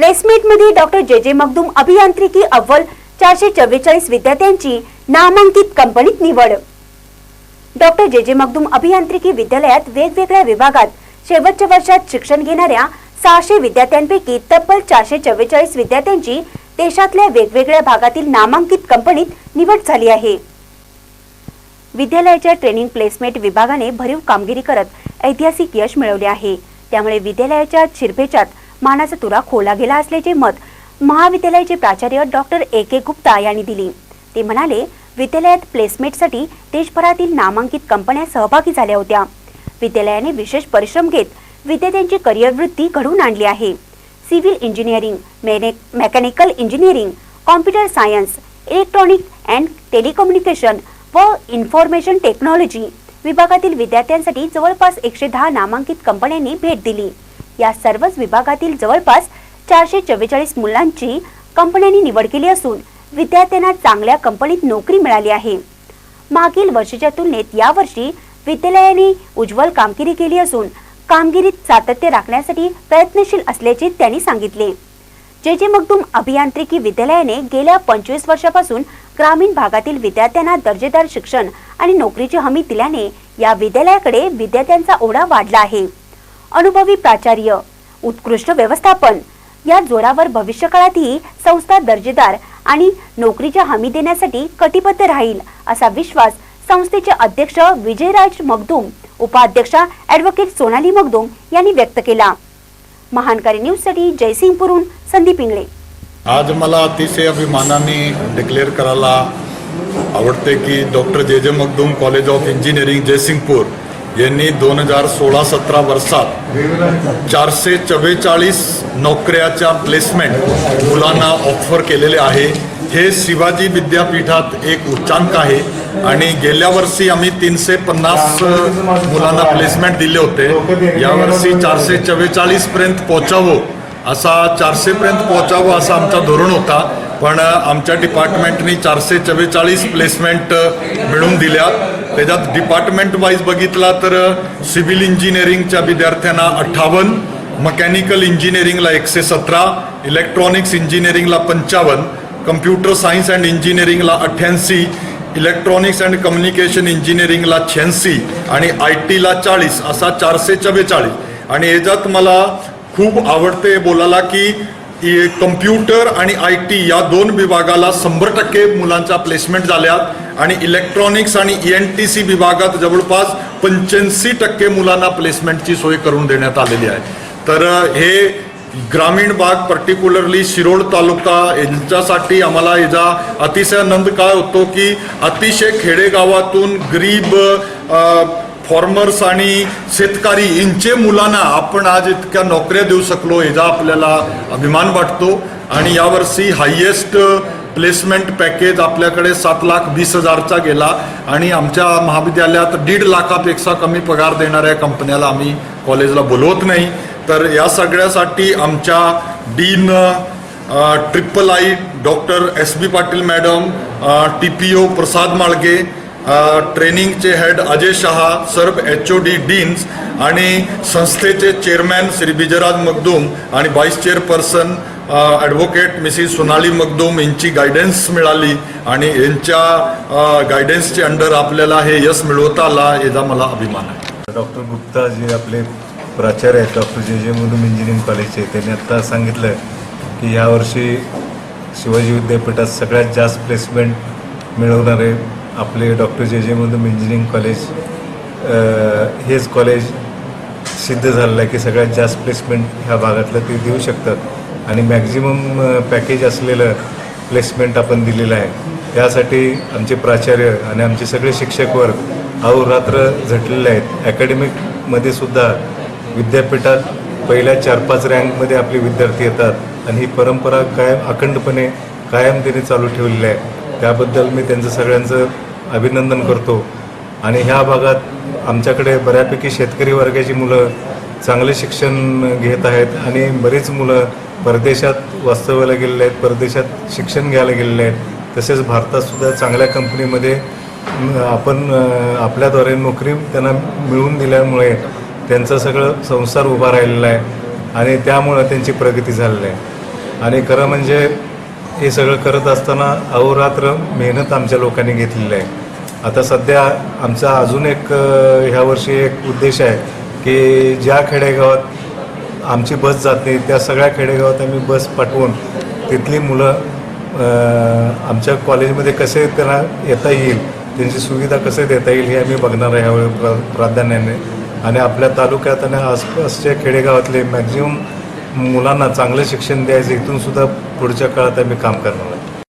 प्लेसमेंटमध्ये doctor J J Magdum अभियांत्रिकी अव्वल चारशे चव्वेचाळीस विद्यार्थ्यांची नामांकित कंपनीत निवड. डॉक्टर जे जे मगदूम अभियांत्रिकी विद्यालयात वेगवेगळ्या विभागात शेवटच्या वर्षात शिक्षण घेणाऱ्या सहाशे विद्यार्थ्यांपैकी तब्बल चारशे चव्वेचाळीस विद्यार्थ्यांची देशातल्या वेगवेगळ्या भागातील नामांकित कंपनीत निवड झाली आहे. विद्यालयाच्या ट्रेनिंग प्लेसमेंट विभागाने भरीव कामगिरी करत ऐतिहासिक यश मिळवले आहे. त्यामुळे विद्यालयाच्या शिरपेचात मानाचा तुरा खोला गेला असल्याचे मत महाविद्यालयाचे प्राचार्य डॉक्टर ए के गुप्ता यांनी दिली. ते म्हणाले विद्यालयात प्लेसमेंटसाठी देशभरातील नामांकित कंपन्या सहभागी झाल्या होत्या. विद्यालयाने विशेष परिश्रम घेत विद्यार्थ्यांची करिअर वृत्ती घडवून आणली आहे. Civil engineering Maine mechanical engineering computer science electronic and telecommunication व इन्फॉर्मेशन टेक्नॉलॉजी विभागातील विद्यार्थ्यांसाठी जवळपास एकशे दहा नामांकित कंपन्यांनी भेट दिली. या सर्वच विभागातील जवळपास चारशे चव्वेचाळीस मुलांची कंपन्यांनी निवड केली असून विद्यार्थ्यांना चांगल्या कंपनीत नोकरी मिळाली आहे. मागील वर्षीच्या तुलनेत यावर्षी विद्यालयाने उज्ज्वल कामगिरी केली असून कामगिरीत सातत्य राखण्यासाठी प्रयत्नशील असल्याचे त्यांनी सांगितले. जे जे मगदूम अभियांत्रिकी विद्यालयाने गेल्या पंचवीस वर्षापासून ग्रामीण भागातील विद्यार्थ्यांना दर्जेदार शिक्षण आणि नोकरीची हमी दिल्याने या विद्यालयाकडे विद्यार्थ्यांचा ओढा वाढला आहे. अनुभवी प्राचार्य उत्कृष्ट व्यवस्थापन या जोरावर भविष्यकाळातही संस्था दर्जेदार आणि नोकरीच्या हमी देण्यासाठी कटिबद्ध राहील असा विश्वास संस्थेचे अध्यक्ष विजयराज मगदूम उपाध्यक्षा ॲडव्होकेट सोनाली मगदूम यांनी व्यक्त केला. महानकारी न्यूजसाठी जयसिंगपूरहून संदीप इंगळे. आज मला अतिशय अभिमानाने डिक्लेअर करायला आवडते की doctor J J Magdum college of engineering Jaysingpur यांनी दोन हजार सोळा सतरा वर्षात चारशे चव्वेचाळीस नोकऱ्याच्या प्लेसमेंट मुलांना ऑफर केलेले आहे. हे शिवाजी विद्यापीठात एक उच्चांक आहे आणि गेल्या वर्षी आम्ही तीनशे पन्नास मुलांना प्लेसमेंट दिले होते. यावर्षी चारशे चव्वेचाळीसपर्यंत पोचावं पोहोचावं असा चारशेपर्यंत पोहोचावं असा आमचा धोरण होता. पण आमच्या डिपार्टमेंटनी चारशे चव्वेचाळीस प्लेसमेंट मिळवून दिल्या. त्याच्यात डिपार्टमेंट वाईज बघितला तर सिव्हिल इंजिनिअरिंगच्या विद्यार्थ्यांना अठ्ठावन्न मकॅनिकल इंजिनिअरिंगला एकशे सतरा इलेक्ट्रॉनिक्स इंजिनिअरिंगला पंचावन्न कम्प्युटर सायन्स अँड इंजिनिअरिंगला अठ्ठ्याऐंशी इलेक्ट्रॉनिक्स अँड कम्युनिकेशन इंजिनिअरिंगला शहाऐंशी आणि आय टीला चाळीस असा चारशे चव्वेचाळीस. आणि याच्यात मला खूप आवडते बोलायला की कम्प्युटर आणि आय टी या दोन विभागाला शंभर टक्के मुलांच्या प्लेसमेंट झाल्यात. आणि इलेक्ट्रॉनिक्स आणि ई एन टी सी विभागात जवळपास पंच्याऐंशी टक्के मुलांना प्लेसमेंटची सोय करून देण्यात आलेली आहे. तर हे ग्रामीण भाग पर्टिक्युलरली शिरोड तालुका यांच्यासाठी आम्हाला याचा अतिशय आनंद काय होतो की अतिशय खेडेगावातून गरीब फॉर्मर्स आणि शेतकरी यांचे मुलांना आपण आज इतक्या नोकऱ्या देऊ शकलो याचा आपल्याला अभिमान वाटतो. आणि यावर्षी हायेस्ट प्लेसमेंट पॅकेज आपल्याकडे सात लाख वीस हजारचा गेला आणि आमच्या महाविद्यालयात दीड लाखापेक्षा कमी पगार देणाऱ्या कंपन्याला आम्ही कॉलेजला बोलवत नाही. तर या सगळ्यासाठी आमच्या dean triple I doctor S B Patil madam T P O Prasad Malge ट्रेनिंगचे head Ajay Shah सर्व एच ओ डी डीन्स आणि संस्थेचे चेअरमॅन श्री बिजराज मगदूम आणि vice chairperson advocate Mrs Sonali Magdum यांची गायडन्स मिळाली आणि यांच्या गायडन्सचे अंडर आपल्याला हे यश मिळवता आला याचा मला अभिमान आहे. डॉक्टर गुप्ता जे आपले प्राचार्य आहेत डॉक्टर जे जे मुलुम इंजिनिअरिंग कॉलेजचे त्यांनी आत्ता सांगितलं की यावर्षी शिवाजी विद्यापीठात सगळ्यात जास्त प्लेसमेंट मिळवणारे आपले डॉक्टर जे जे मधून इंजिनिअरिंग कॉलेज हेच कॉलेज सिद्ध झालेलं आहे की सगळ्यात जास्त प्लेसमेंट ह्या भागातलं ते देऊ शकतात. आणि मॅक्झिमम पॅकेज असलेलं प्लेसमेंट आपण दिलेलं आहे. त्यासाठी आमचे प्राचार्य आणि आमचे सगळे शिक्षक वर्ग अहोरात्र झटलेले आहेत. अकॅडमिकमध्ये सुद्धा विद्यापीठात पहिल्या चार पाच रँकमध्ये आपले विद्यार्थी येतात आणि ही परंपरा कायम अखंडपणे कायम त्यांनी चालू ठेवलेली आहे. त्याबद्दल मी त्यांचं सगळ्यांचं अभिनंदन करतो. आणि ह्या भागात आमच्याकडे बऱ्यापैकी शेतकरी वर्गाची मुलं चांगले शिक्षण घेत आहेत आणि बरीच मुलं परदेशात वास्तव्याला गेलेले आहेत परदेशात शिक्षण घ्यायला गेलेले आहेत. तसेच भारतातसुद्धा चांगल्या कंपनीमध्ये आपण आपल्याद्वारे नोकरी त्यांना मिळवून दिल्यामुळे त्यांचा सगळं संसार उभा राहिलेला आहे आणि त्यामुळं त्यांची प्रगती झालेली आहे. आणि खरं म्हणजे हे सगळं करत असताना अहोरात्र मेहनत आमच्या लोकांनी घेतलेली आहे. आता सध्या आमचा अजून एक ह्या वर्षी एक उद्देश आहे की ज्या खेडेगावात आमची बस जात नाही त्या सगळ्या खेडेगावात आम्ही बस पाठवून तिथली मुलं आमच्या कॉलेजमध्ये कसे त्यांना येता येईल त्यांची सुविधा कसे देता येईल हे आम्ही बघणार आहे यावेळी प्रा प्राधान्याने. आणि आपल्या तालुक्यात आणि आसपासच्या खेडेगावातले मॅक्झिमम मुलांना चांगलं शिक्षण द्यायचं इथून सुद्धा पुढच्या काळात आम्ही काम करणार आहे.